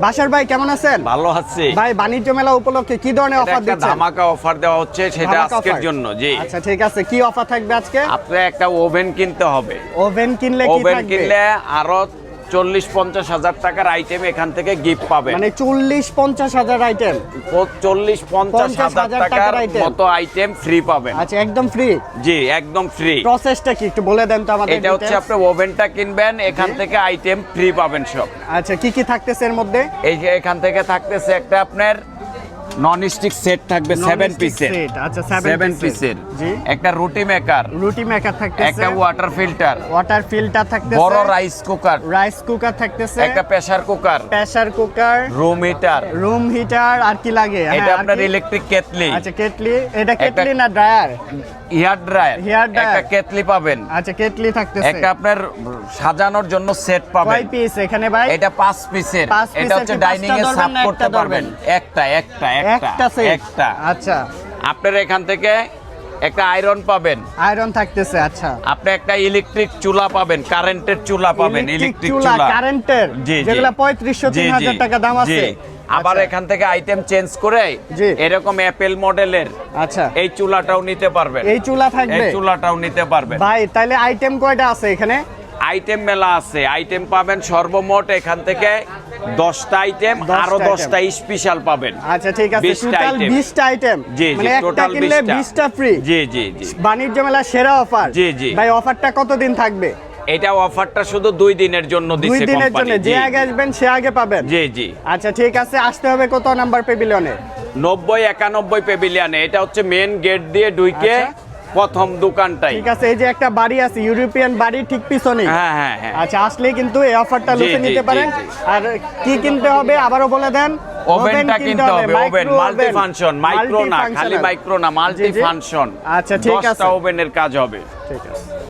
বাসার ভাই কেমন আছেন? ভালো আছে। ভাই বাণিজ্য মেলা উপলক্ষে কি ধরনের অফার দিচ্ছেন? ধামাকা অফার দেওয়া হচ্ছে সেটা আজকের জন্য জি। আচ্ছা ঠিক আছে। কি অফার থাকবে আজকে? আপনার একটা ওভেন কিনতে হবে। ওভেন কিনলে কি ওভেন কিনলে আরও চল্লিশ পঞ্চাশ হাজার টাকার আইটেম এখান থেকে গিফট পাবে মানে চল্লিশ পঞ্চাশ হাজার আইটেম চল্লিশ পঞ্চাশ হাজার টাকার। মতো আইটেম ফ্রি পাবে আচ্ছা একদম ফ্রি জি একদম ফ্রি প্রসেসটা কি? একটু বলে দেন তো আমাদের এটা হচ্ছে আপনি ওভেনটা কিনবেন এখান থেকে আইটেম ফ্রি পাবেন সব। আচ্ছা কি কি থাকতেছে এর মধ্যে? এই যে এখান থেকে থাকতেছে একটা আপনার নন স্টিক সেট থাকবে 7 পিসের আচ্ছা সেভেন সেভেন পিসের জি। একটা রুটি মেকার রুটি মেকার থাকতেছে। একটা ওয়াটার ফিল্টার ওয়াটার ফিল্টার থাকতেছে। বড় রাইস কুকার রাইস কুকার থাকতেছে। একটা pressure cooker pressure cooker room heater room heater আর কি লাগে? হ্যাঁ, এটা আর আপনার ইলেকট্রিক কেটলি আচ্ছা কেটলি এটা কেটলি না dryer hair dryer hair dryer. একটা কেটলি পাবেন। আচ্ছা কেটলি থাকতেছে। একটা আপনার সাজানোর জন্য সেট কয় পাবেন। পিস এখানে ভাই? এটা পাঁচ পিসের পাঁচ এটা হচ্ছে ডাইনিং এ ধরবেন করতে পারবেন। একটা একটা একটা একটা। আচ্ছা। আপনার এখান থেকে একটা আয়রন পাবেন। আয়রন থাকতেছে আচ্ছা। আপনি একটা ইলেকট্রিক চুলা পাবেন কারেন্টের চুলা পাবেন ইলেকট্রিক চুলা। কারেন্টের যেগুলা জি। যেগুলো পঁয়ত্রিশশো জি, তিন জি, হাজার টাকা দাম আছে। আবার আচ্ছা, এখান থেকে আইটেম চেঞ্জ করে। এরকম অ্যাপেল মডেলের আচ্ছা। এই চুলাটাও নিতে পারবেন। এই চুলা এই থাকবে চুলাটাও নিতে পারবেন। ভাই তাহলে আইটেম কয়টা আছে এখানে? আইটেম মেলা আছে। আইটেম পাবেন সর্বমোট এখান থেকে দশটা আইটেম আরও দশটা স্পেশাল পাবেন। আচ্ছা ঠিক আছে। টোটাল বিশটা আইটেম জি জি মানে একটা টোটাল কিনলে বিশটা। ফ্রি জি জি জি। বাণিজ্য মেলা সেরা অফার জি, জি। ভাই অফারটা কতদিন থাকবে? এটা অফারটা শুধু দুই দিনের জন্য দুই দিনের জন্য। যে আগে আসবেন সে আগে পাবেন। জি জি। আচ্ছা ঠিক আছে। আসতে হবে কত নাম্বার পেভিলিয়নে নব্বই একানব্বই পেভিলিয়ানে এটা হচ্ছে মেন গেট দিয়ে ঢুকে আচ্ছা। প্রথম দোকানটাই। ঠিক আছে এই যে একটা বাড়ি আছে ইউরোপিয়ান বাড়ি ঠিক পিছনে হ্যাঁ হ্যাঁ হ্যাঁ। আচ্ছা আসলে কিন্তু এই অফারটা লুটে নিতে পারেন। আর কি কিনতে হবে আবারও বলে দেন। ওভেনটা কিনতে হবে ওভেন মাল্টি ফাংশন মাইক্রো না খালি মাইক্রো না মাল্টি। ফাংশন আচ্ছা, ঠিক আছে। ওভেনের কাজ হবে। ঠিক আছে।